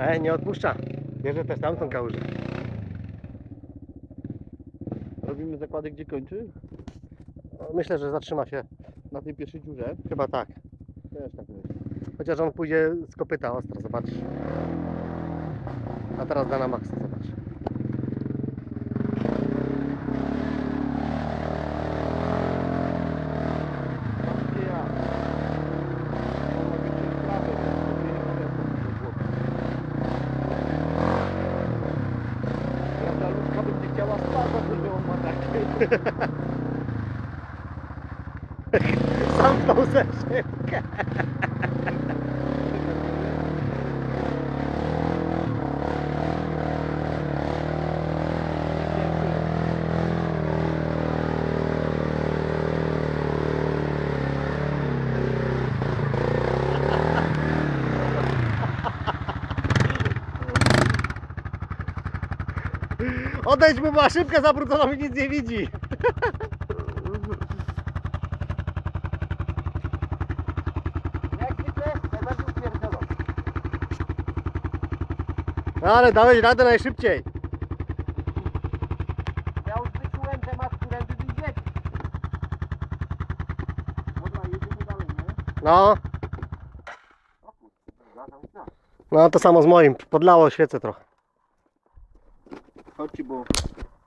E, nie odpuszcza. Bierze też tamtą kałużę. Robimy zakłady gdzie kończy? Myślę, że zatrzyma się. Na tej pierwszej dziurze? Chyba tak. Też tak myślę. Chociaż on pójdzie z kopyta ostro, zobaczysz. A teraz da na maksa, zobacz. Gdzie ja? On ma więcej prawy, więc nie ma głowy. Prawda, ludzka by nie chciała spadać, że on Odejdź mu, ma szybkę zabrudzona i nic nie widzi. No ale dałeś radę najszybciej. Ja już wyczułem temat, którędy wyjdzie. Dobra, jedziemy dalej, nie? No, no to samo z moim. Podlało świecę trochę. Haki bu.